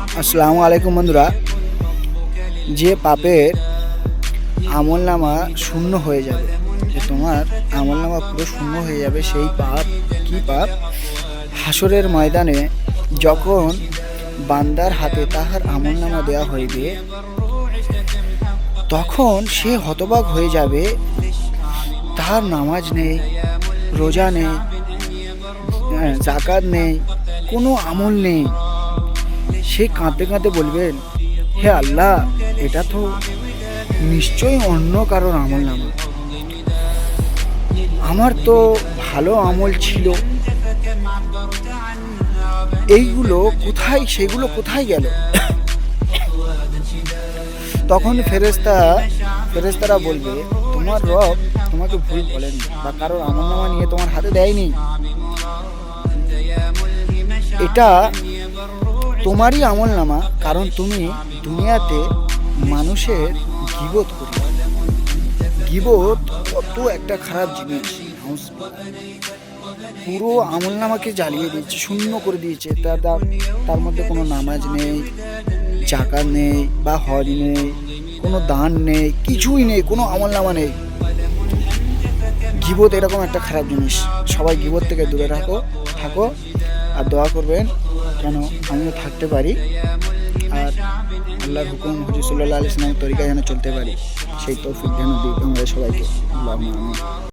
আসসালামু আলাইকুম বন্ধুরা। যে পাপের আমল নামা শূন্য হয়ে যাবে যে তোমার আমল নামা পুরো শূন্য হয়ে যাবে সেই পাপ কি পাপ? হাসরের ময়দানে যখন বান্দার হাতে তাহার আমল নামা দেওয়া হইবে তখন সে হতবাক হয়ে যাবে তার নামাজ নেই রোজা নেই হ্যাঁ, জাকাত নেই কোনো আমল নেই। সে কাঁদতে কাঁদতে বলবেন, হে আল্লাহ, এটা তো নিশ্চয়ই অন্য কারোর আমল নামা আমার তো ভালো আমল ছিল। এইগুলো কোথায়, সেগুলো কোথায় গেল? তখন ফেরেস্তা ফেরেস্তারা বলবে, তোমার রব তোমাকে ভুল বলেন বা কারোর আমল নামা নিয়ে তোমার হাতে দেয়নি। এটা তোমারই আমল নামা কারণ তুমি দুনিয়াতে মানুষের গিবত করি গিবত কত একটা খারাপ জিনিস পুরো আমল নামাকে জ্বালিয়ে দিয়েছে, শূন্য করে দিয়েছে। তার তার- মধ্যে কোনো নামাজ নেই, জাকাত নেই, বা হজ নেই, কোনো দান নেই, কিছুই নেই, কোনো আমল নামা নেই। গিবত এরকম একটা খারাপ জিনিস। সবাই গিবত থেকে দূরে থাকো থাকো, আর দোয়া করবেন যেন আমিও থাকতে পারি আর আল্লাহর হুকুম হজর সাল্লাহ ইসলামের তরিকা যেন চলতে পারি সেই তৌফিক যেন দিই আমাদের সবাইকে।